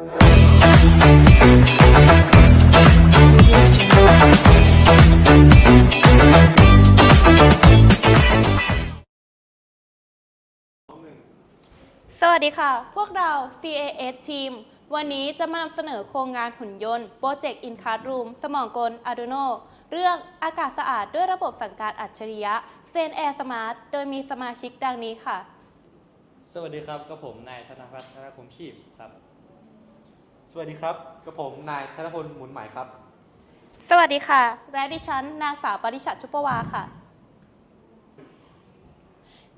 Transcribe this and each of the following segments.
สวัสดีค่ะ พวกเรา CAS Team วันนี้จะมานำเสนอโครงงานหุ่นยนต์ Project in Classroom สมองกล Arduino เรื่องอากาศสะอาดด้วยระบบสั่งการอัจฉริยะ Zen Air Smart โดยมีสมาชิกดังนี้ค่ะ สวัสดีครับกับผมนายธนพัฒน์ธนคมชีพครับ สวัสดีครับกับผมนายธนพลหมุนหมายครับ สวัสดีค่ะ และดิฉันนางสาวปริชัดชุปวาค่ะ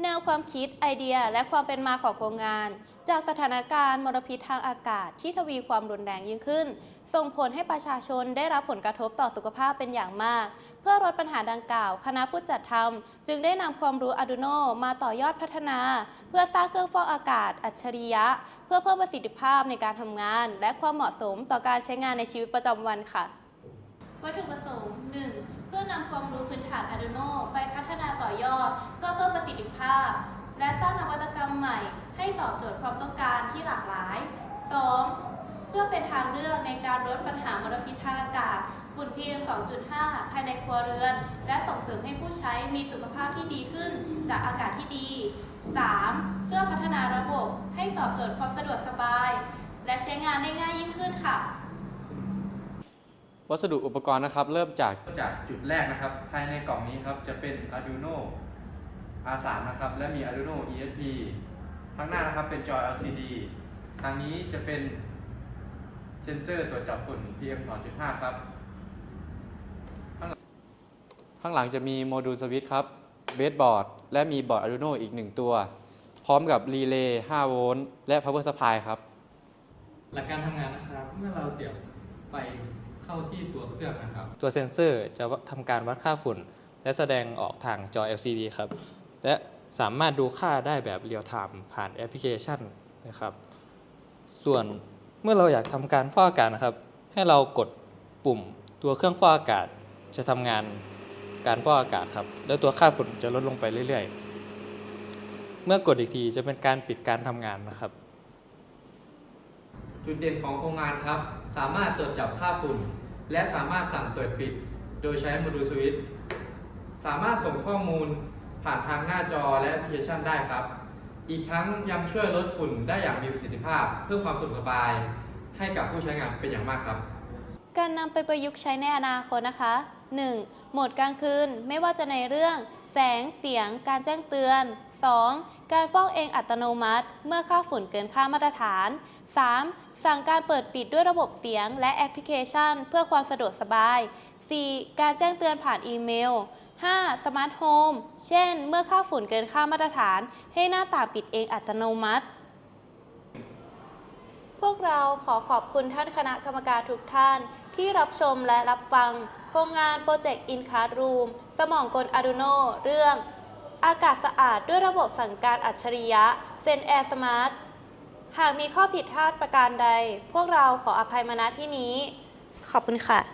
แนวความคิดไอเดียและความเป็นมาของโครงงาน จากสถานการณ์มลพิษทางอากาศที่ทวีความรุนแรงยิ่งขึ้น ส่งผลให้ประชาชนได้รับผลกระทบต่อสุขภาพเป็นอย่างมาก เพื่อลดปัญหาดังกล่าว คณะผู้จัดทำจึงได้นำความรู้ Arduino มาต่อยอดพัฒนา เพื่อสร้างเครื่องฟอกอากาศ อัจฉริยะ เพื่อเพิ่มประสิทธิภาพในการทำงาน และความเหมาะสมต่อการใช้งานในชีวิตประจำวันค่ะ วัตถุประสงค์ 1. เพื่อนำความรู้พื้นฐาน Arduino ไปพัฒนาต่อยอด เพื่อเพิ่มประสิทธิภาพ และสร้างนวัตกรรมใหม่ ให้ตอบโจทย์ความต้องการที่หลากหลาย 2. เพื่อเป็นทางเลือกในการลดปัญหามลพิษทางอากาศฝุ่น PM 2.5 ภายในครัวเรือน และส่งเสริมให้ผู้ใช้มีสุขภาพที่ดีขึ้น จากอากาศที่ดี 3. เพื่อพัฒนาระบบให้ตอบโจทย์ความสะดวกสบาย และใช้งานได้ง่ายยิ่งขึ้นค่ะ วัสดุอุปกรณ์นะครับ เริ่มจากจากจุดแรกนะครับ ภายในกล่องนี้ครับจะเป็น Arduino R3 นะครับ และมี Arduino ESP ข้างหน้านะครับเป็นจอ LCD ทางนี้จะเป็นเซนเซอร์ตรวจจับฝุ่น PM 2.5 ครับ ข้างหลังจะมีโมดูลสวิตช์ครับ เบสบอร์ด และมีบอร์ด Arduino อีก 1 ตัว พร้อมกับรีเลย์5โวลต์และ power supply ครับ หลักการทำงานนะครับ เมื่อเราเสียบไฟ เข้าที่ตัวเครื่องนะครับ ตัวเซ็นเซอร์จะทำการวัดค่าฝุ่น และแสดงออกทางจอ LCD ครับ และสามารถดูค่าได้แบบเรียลไทม์ผ่านแอปพลิเคชันนะครับ ส่วนเมื่อเราอยากทำการฟอกอากาศนะครับ ให้เรากดปุ่มตัวเครื่องฟอกอากาศจะทำงานการฟอกอากาศครับ แล้วตัวค่าฝุ่นจะลดลงไปเรื่อย ๆ เมื่อกดอีกทีจะเป็นการปิดการทำงานนะครับ จุดเด่นของโครงงานครับ สามารถตรวจจับค่าฝุ่น และสามารถสั่งเปิดปิด โดยใช้โมดูลสวิตช์สามารถส่งข้อมูลผ่านทางหน้าจอและแอปพลิเคชันได้ครับ อีกทั้งยังช่วยลดฝุ่นได้อย่างมีประสิทธิภาพ เพิ่มความสะดวกสบาย ให้กับผู้ใช้งานเป็นอย่างมากครับ การนำไปประยุกต์ใช้ในอนาคตนะคะ 1. โหมดกลางคืนไม่ว่าจะในเรื่อง แสง เสียง การแจ้งเตือน 2. การฟอกเองอัตโนมัติ เมื่อค่าฝุ่นเกินค่ามาตรฐาน 3. สั่งการเปิดปิดด้วยระบบเสียงและแอปพลิเคชัน เพื่อความสะดวกสบาย 4. การแจ้งเตือนผ่านอีเมล 5. สมาร์ทโฮม เช่น เมื่อค่าฝุ่นเกินค่ามาตรฐาน ให้หน้าต่างปิดเองอัตโนมัติ พวกเราขอขอบคุณท่านคณะกรรมการทุกท่าน ที่รับชมและรับฟัง โครงงานโปรเจกต์อินคาร์รูมสมองกล Arduino เรื่อง อากาศสะอาดด้วยระบบสั่งการอัจฉริยะเซนแอร์สมาร์ทหากมีข้อผิดพลาดประการใด พวกเราขออภัยมาณที่นี้ ขอบคุณค่ะ